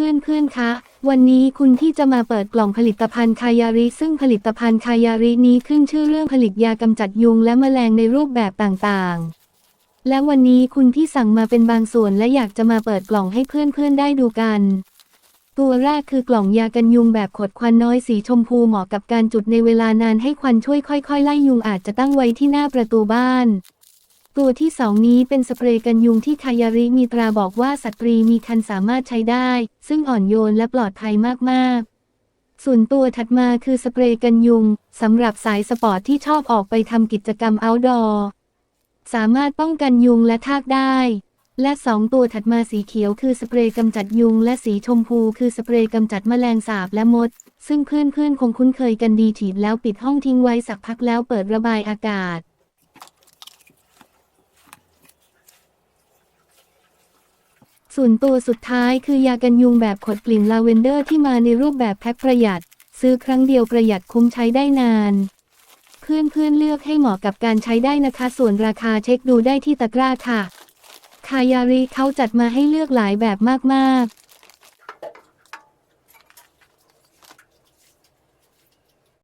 พื่อนเพื่อนคะ วันนี้คุณที่จะมาเปิดกล่องผลิตภัณฑ์คายาริ ซึ่งผลิตภัณฑ์คายารินี้ขึ้นชื่อเรื่องผลิตยากำจัดยุงและแมลงในรูปแบบต่างๆ และวันนี้คุณที่สั่งมาเป็นบางส่วนและอยากจะมาเปิดกล่องให้เพื่อนๆได้ดูกัน ตัวแรกคือกล่องยากันยุงแบบขดควันน้อยสีชมพูเหมาะกับการจุดในเวลานานให้ควันช่วยค่อย ๆ ไล่ยุงอาจจะตั้งไว้ที่หน้าประตูบ้าน ตัวที่สองนี้เป็นสเปรย์กันยุงที่คายาริมีตราบอกว่าสตรีมีคันสามารถใช้ได้ ซึ่งอ่อนโยนและปลอดภัยมากๆ ส่วนตัวถัดมาคือสเปรย์กันยุงสำหรับสายสปอร์ตที่ชอบออกไปทำกิจกรรม outdoor สามารถป้องกันยุงและทากได้ และสองตัวถัดมาสีเขียวคือสเปรย์กำจัดยุง และสีชมพูคือสเปรย์กำจัดแมลงสาบและมด ซึ่งเพื่อนๆคงคุ้นเคยกันดีถีบแล้วปิดห้องทิ้งไว้สักพักแล้วเปิดระบายอากาศ ส่วนตัวสุดท้ายคือยากันยุงแบบขดกลิ่นลาเวนเดอร์ที่มาในรูปแบบแพ็คประหยัด ซื้อครั้งเดียวประหยัดคุ้มใช้ได้นาน เพื่อนๆเลือกให้เหมาะกับการใช้ได้นะคะ ส่วนราคาเช็คดูได้ที่ตะกร้าค่ะ คายาริเขาจัดมาให้เลือกหลายแบบมากๆ